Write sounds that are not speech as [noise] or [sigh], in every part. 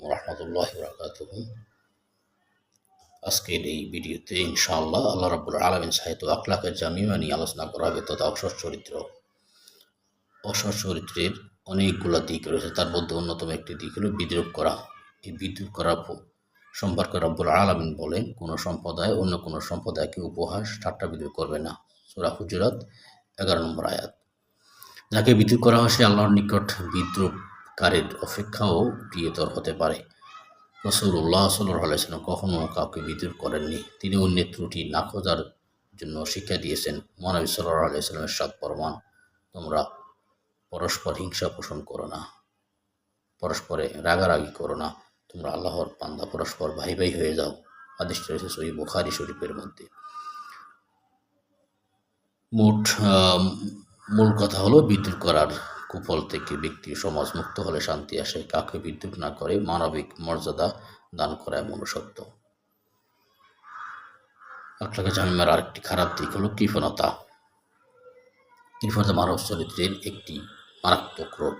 রহমতুল্লাহ বরকাত আজকের এই ভিডিওতে ইনশাআল্লাহ আল্লাহ রাবুল আলমিন সাহিত্য আখলাকের জামিমা নিয়ে আলোচনা করা হবে তথা অসৎ চরিত্র। অসৎ চরিত্রের অনেকগুলো দিক রয়েছে, তার মধ্যে অন্যতম একটি দিক হলো বিদ্রুপ করা। এই বিদ্রুপ করা সম্পর্কে রব্বুল আলমিন বলেন, কোনো সম্প্রদায় অন্য কোনো সম্প্রদায়কে উপহাস, ঠাট্টা বিদ্রুপ করবে না। সুরা হুজুরাত এগারো নম্বর আয়াত। যাকে বিদ্রুপ করা হয় সে আল্লাহর নিকট বিদ্রুপকারীর অপেক্ষাও প্রিয়তর হতে পারে। রসুল্লাহ সাল্লাহ আলাইসাল্লাম কখনও কাউকে বিদ্রুপ করেননি। তিনি অন্যের ত্রুটি না খোঁজার জন্য শিক্ষা দিয়েছেন। মহানবী সাল্লাহ আলাইসাল্লামের সাত প্রমাণ, তোমরা পরস্পর হিংসা পোষণ করো না, পরস্পরে রাগারাগি করো না, তোমরা আল্লাহর পান্দা পরস্পর ভাই ভাই হয়ে যাও। আদিষ্ট রয়েছে সই বুখারি শরীফের মধ্যে। মোট মূল কথা হলো বিদ্যুৎ করার কুফল থেকে ব্যক্তি সমাজ মুক্ত হলে শান্তি আসে কাকে বিদ্যুৎ না করে মানবিক মর্যাদা দান করায় মনুষ্যত্ব আখলাকে জামিমার আরেকটি খারাপ দিক হলো কৃপণতা। কৃপণতা মানব চরিত্রের একটি মারাত্মক রোগ।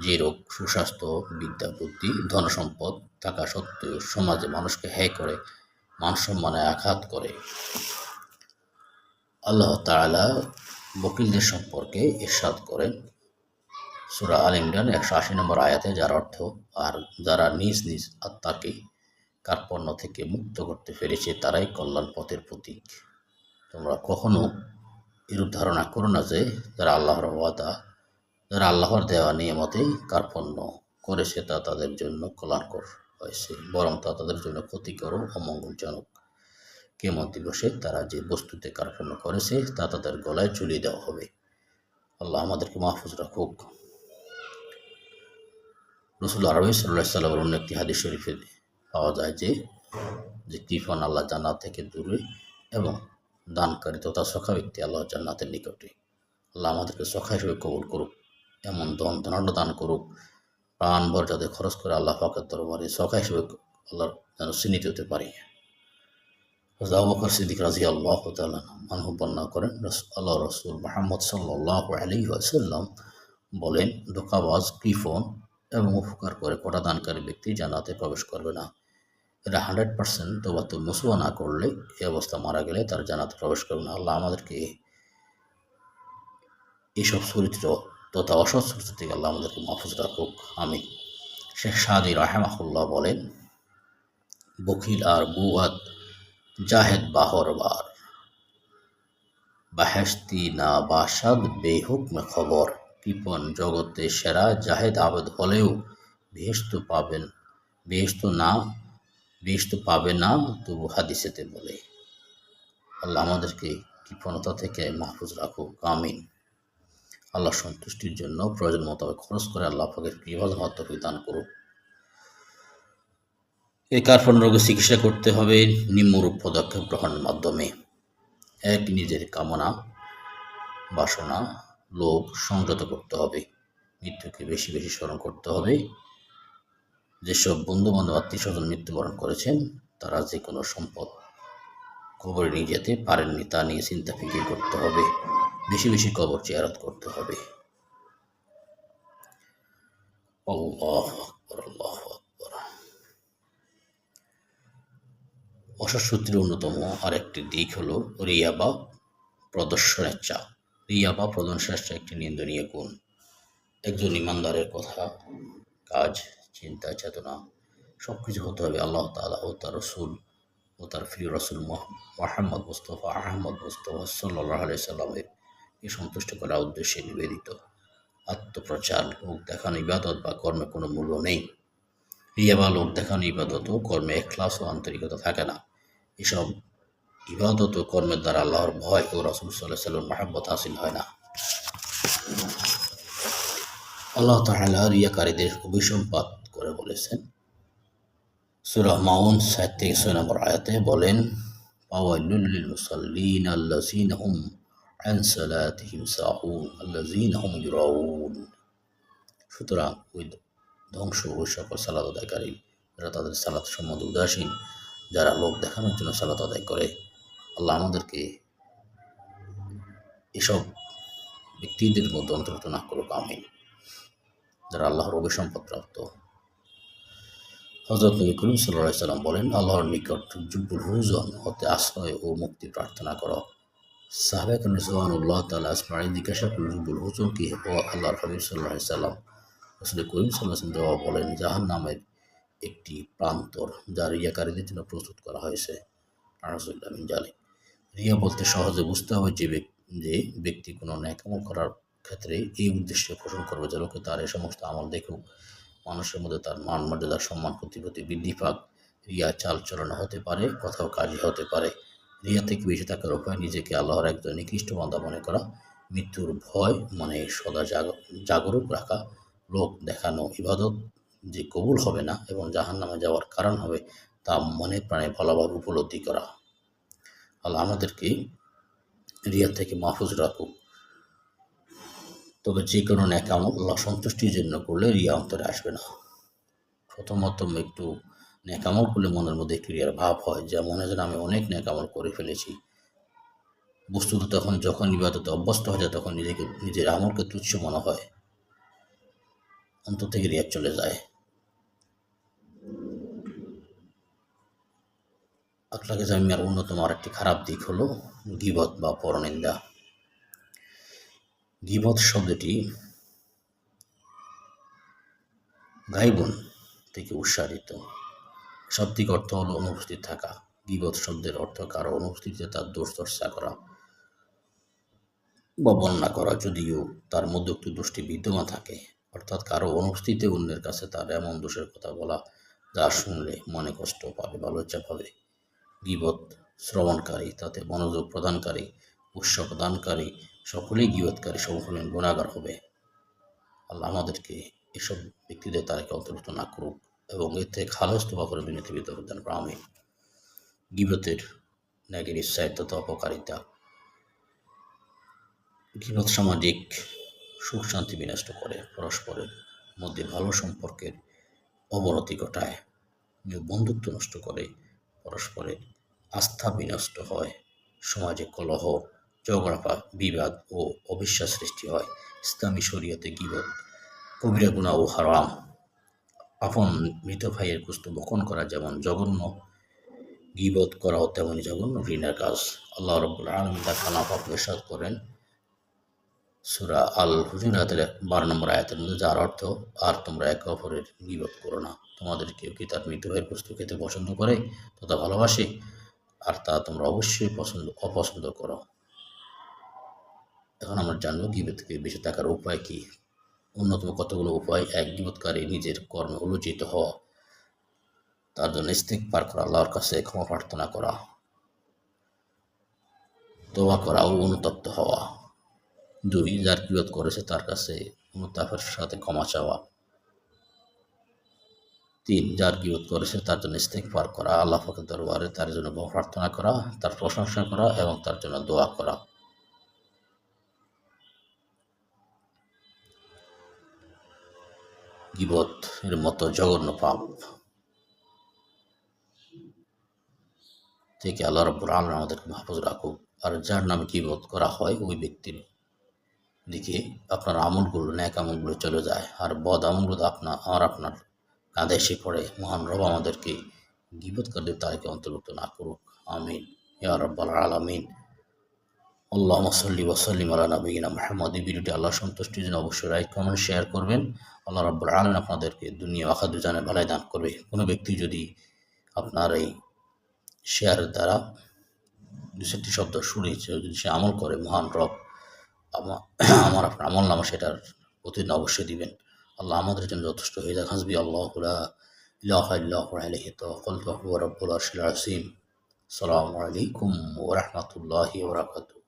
যে রোগ সুস্বাস্থ্য, বিদ্যা, বুদ্ধি ধনসম্পদ থাকা সত্ত্বেও সমাজে মানুষকে হ্যায় করে, মান সম্মানে আঘাত করে। আল্লাহ তালা বকিলদের সম্পর্কে ইরশাদ করেন সুরা আল ইমরান একশো আশি নম্বর আয়াতে, যার অর্থ, আর যারা নিজ নিজ আত্মাকে কার্পণ্য থেকে মুক্ত করতে পেরেছে, তারাই কল্যাণ পথের প্রতীক। তোমরা কখনো এরূপ ধারণা করো না যে, যারা আল্লাহর ওয়াদা, যারা আল্লাহর দেওয়া নিয়মতেই কার্পণ্য করেছে, তা তাদের জন্য কল্যাণকর হয়েছে, বরং তা তাদের জন্য ক্ষতিকর ও অমঙ্গলজনক। কেমন দিবসে তারা যে বস্তুতে কারখানা করেছে তা তাদের গলায় ঝুলিয়ে দেওয়া হবে। আল্লাহ আমাদেরকে মাহফুজ রাখুক। রসুল আরবি সাল্লাহ সাল্লামের অন্য একটি হাদিস শরীফে পাওয়া যায় যে যে কৃপন আল্লাহ জান্নাত থেকে দূরে এবং দানকারী তথা সখা ব্যক্তি আল্লাহ জান্নাতের নিকটে। আল্লাহ আমাদেরকে সখা হিসেবে কবুল করুক, এমন ধন দান করুক প্রাণভর যাদের খরচ করে আল্লাহ ফাঁকের দরবারে সখা হিসেবে আল্লাহ যেন চিহ্নিত হতে পারি। সিদ্দিক আল্লাহ বর্ণনা করেন আল্লাহ রসুল মাহমদ সাল্লাহ আলী আসাল্লাম বলেন, ধোকাবাজ কৃফন এবং উপকার করে কটা দানকারী ব্যক্তি জানাতে প্রবেশ করবে না। এরা হান্ড্রেড পার্সেন্ট তোবাতুল মুসুয়া না করলে এই অবস্থা মারা গেলে তার জানাতে প্রবেশ করবে না। আল্লাহ আমাদেরকে এইসব চরিত্র তথা অসৎ চরিত্র থেকে আল্লাহ আমাদেরকে মাহফুজ রাখুক। আমি শেখ সাদি রাহেমাহুল্লাহ বলেন, বকিল আর বুয়াদ জাহেদ বাহরবার বাহেস্তি না বাসাদ বেহুকমে খবর। কৃপন জগতে সেরা জাহেদ আবেদ হলেও বেহেস্ত পাবেন বেহেস্ত না বেহেস্ত পাবে না তবু হাদিসেতে বলে। আল্লাহ আমাদেরকে কৃপণতা থেকে মাহফুজ রাখুক, আমিন। আল্লাহ সন্তুষ্টির জন্য প্রয়োজন মোতাবেক খরচ করে আল্লাহ পাকের কৃপা মহত্বকে দান করুক। এই কার্পণ রোগের চিকিৎসা করতে হবে নিম্নরূপ পদক্ষেপ গ্রহণের মাধ্যমে। এক, নিজের কামনা, বাসনা, লোভ সংযত করতে হবে। মৃত্যুকে বেশি বেশি স্মরণ করতে হবে। যেসব বন্ধু বান্ধব আত্মীয় স্বজন মৃত্যুবরণ করেছেন, তারা যে কোনো সম্পদ কবরে নিয়ে যেতে পারেননি তা নিয়ে চিন্তা ফিকির করতে হবে। বেশি বেশি কবর চেয়ারত করতে হবে। আল্লাহ আল্লাহ অসৎসূত্রের অন্যতম আরেকটি দিক হলো রিয়া বা প্রদর্শনের চা রিয়া বা প্রদর্শনের চা একটি নিন্দনীয় গুণ। একজন ইমানদারের কথা, কাজ, চিন্তা, চেতনা সব কিছু হতে হবে আল্লাহ তালা ও তার রসুল ও তার প্রিয় রসুল মোহাম্মদ মুস্তফা আহমদ মুস্তফা সাল্লাহ সাল্লামের এ সন্তুষ্ট করার উদ্দেশ্যে নিবেদিত। আত্মপ্রচার, লোক দেখানো ইবাদত বা কর্মে কোনো মূল্য নেই। রিয়া বা লোক দেখানো ইবাদত ও কর্মে এখলাস ও আন্তরিকতা থাকে না। এসব ইবাদত ও কর্মের দ্বারা আল্লাহর ভয় ও রসুল সাল্লাহ সাল্লাম মাহাব্বত হাসিল হয় না। আল্লাহ তাহলা রিয়াকারীদের অভিসম্পাত করে বলেছেন। সুরা মাউন সাত থেকে ছয় নম্বর আয়াতে বলেন পাওয়াইলুল মুসাল্লিন আল্লাযীন হুম আন সালাতিহিম সাহুন হুম ইউরাউন। সুতরাং ওই ধ্বংস ওই সকল সালাদ আদায়কারী তাদের সালাত সম্বন্ধে উদাসীন। যারা লোক দেখানোর জন্য সালাত আদায় করে, আল্লাহ আমাদেরকে এসব ব্যক্তিদের মধ্যে অন্তর্ভুক্ত না করুক, আমিন। যারা আল্লাহর অভিসম্পদ প্রাপ্ত। হজরত নবী করিম সাল্লাহ সাল্লাম বলেন, আল্লাহর নিকট জুব্বুল হুজন হতে আশ্রয় ও মুক্তি প্রার্থনা করো। সাহাবেক সোহানুল্লাহ তালা আসমাই জিজ্ঞাসা করলেন, জুব্বুল হুজন কি? ও আল্লাহর হাবিব সাল্লাহ সাল্লাম। আসলে করিম সাল্লাহ জবাব বলেন জাহান নামের একটি প্রান্তর যা রিয়াকারীদের জন্য প্রস্তুত করা হয়েছে। জালি রিয়া বলতে সহজে বুঝতে হবে যে যে ব্যক্তি কোনো ন্যাকামল করার ক্ষেত্রে এই উদ্দেশ্যে পোষণ করবে যে লোকে তার এই সমস্ত আমল দেখুক। মানুষের মধ্যে তার মান, মর্যাদা, সম্মান প্রতিপত্তি বৃদ্ধি পাক। রিয়া চাল চলনা হতে পারে, কোথাও কাজই হতে পারে। রিয়া থেকে বেঁচে থাকার উপায় নিজেকে আল্লাহর একজন নিকৃষ্ট বান্ধা মনে করা। মৃত্যুর ভয় মনে সদা জাগরুক রাখা, লোক দেখানো, ইবাদত যে কবুল হবে না এবং জাহান নামে যাওয়ার কারণ হবে, তা মনে প্রাণে ভালোভাবে উপলব্ধি করা। আল্লাহ আমাদেরকে রিয়া থেকে মাহফুজ রাখুক। তবে যে কোনো ন্যাকামল আল্লাহ সন্তুষ্টির জন্য করলে রিয়া অন্তরে আসবে না। প্রথমত একটু ন্যাকামল করলে মনের মধ্যে একটু রিয়ার ভাব হয়, যে মনে যেন আমি অনেক ন্যাকামল করে ফেলেছি। বস্তুত তখন যখন ইবাদতে অভ্যস্ত হয়ে যায়, তখন নিজেকে, নিজের আমলকে তুচ্ছ মনে হয়। অন্তর থেকে রিয়া চলে যায়। আখলাকে জামিয়ার অন্যতম আরেকটি খারাপ দিক হলো গিবত বা পরনিন্দা। গিবত শব্দটি গাইবন থেকে উৎসারিত শাব্দিক অর্থ হলো অনুপস্থিত থাকা। গিবত শব্দের অর্থ কারও অনুপস্থিতিতে তার দোষ চর্চা করা বা বন্যা করা। যদিও তার মধ্যে একটু দোষটি বিদ্যমান থাকে, অর্থাৎ কারও অনুপস্থিতিতে অন্যের কাছে তার এমন দোষের কথা বলা যা শুনলে মনে কষ্ট পাবে বা লজ্জা পাবে। গিবত শ্রবণকারী, তাতে মনোযোগ প্রদানকারী, উৎস প্রদানকারী, সকলেই গিবতকারী সমকালীন গুণাগার হবে। আল্লাহ আমাদেরকে এসব ব্যক্তিদের তাদেরকে অন্তর্ভুক্ত না করুক এবং এর থেকে খালাস তোবা করে বিনতি বিতরণ দান করা আমি গিবতের ন্যাগের ইচ্ছায় তথা অপকারিতা। গিবত সামাজিক সুখ শান্তি বিনষ্ট করে পরস্পরের মধ্যে ভালো সম্পর্কের অবনতি ঘটায়। বন্ধুত্ব নষ্ট করে পরস্পরের আস্থা বিনষ্ট হয়। সমাজে কলহ ঝগড়া বিবাদ ও অবিশ্বাস সৃষ্টি হয়। ইসলামী শরীয়তে গিবত, কবিরা গুণা ও হারাম। আপন মৃত ভাইয়ের কুস্ত বকন করা যেমন জঘন্য, গিবত করাও তেমনই জঘন্য ঋণের কাজ। আল্লাহ রব্বুল আলম তার খানাফা প্রসাদ করেন। সুরা আল হুজুরাতের বারো নম্বর আয়াতের মধ্যে, যার অর্থ, আর তোমরা একে অপরের গিবত করো না। তোমাদের কেউ কি তার মৃত ভাইয়ের কুস্ত খেতে পছন্দ করে তথা ভালোবাসে? আর তা তোমরা অবশ্যই পছন্দ, অপছন্দ করো। এখন আমরা জানব গিবত থেকে বেঁচে থাকার উপায় কি। অন্যতম কতগুলো উপায়? এক গিবতকারী নিজের কর্মে উলোচিত হওয়া। তার জন্য স্তিক পার করা, আল্লাহর কাছে ক্ষমা প্রার্থনা করা। দোয়া করা ও অনুতপ্ত হওয়া। দুই, যার কিবত করেছে তার কাছে অনুতাপের সাথে ক্ষমা চাওয়া। তিন যার গিবত করেছে তার জন্য স্তেক পার করা, আল্লাহ ফাঁকের দরবারে তার জন্য প্রার্থনা করা, তার প্রশংসা করা এবং তার জন্য দোয়া করা। গিবত এর মতো জঘন্য পাপ। থেকে আল্লাহ রব্বুর আলম আমাদেরকে মাহফুজ রাখুক। আর যার নামে গিবত করা হয় ওই ব্যক্তির দিকে আপনার আমলগুলো, ন্যাক আমলগুলো চলে যায়। আর বদ আমলগুলো আপনার আমার আপনার কাঁধে এসে পড়ে, মহান রব আমাদেরকে গিবতকারদের তাদেরকে অন্তর্ভুক্ত না করুক। আমিন। ইয়া রব্বাল আলমিন। আল্লাহ মসল্লি ওসল্লিম আল্লাহ নবীনা মাহমদ এই ভিডিওটি আল্লাহ সন্তুষ্টির জন্য অবশ্যই লাইক কমেন্ট শেয়ার করবেন। আল্লাহ রব্বুল আলম আপনাদেরকে দুনিয়া আখাদু জানে ভালাই দান করবে। কোনো ব্যক্তি যদি আপনার এই শেয়ারের দ্বারা দু চারটি শব্দ শুনে যদি সে আমল করে, মহান রব [coughs] আমার আপনার আমল নামা সেটার প্রতিদিন অবশ্যই দিবেন। আল্লাহ আমাদের জন্য যথেষ্ট হয়ে যাক হাসবি আল্লাহ ইলাহ ইল্লাহ আলহি তকল রব্বুল আসিম সালামু আলাইকুম ওরহমতুল্লাহি ওবরাকাতুহ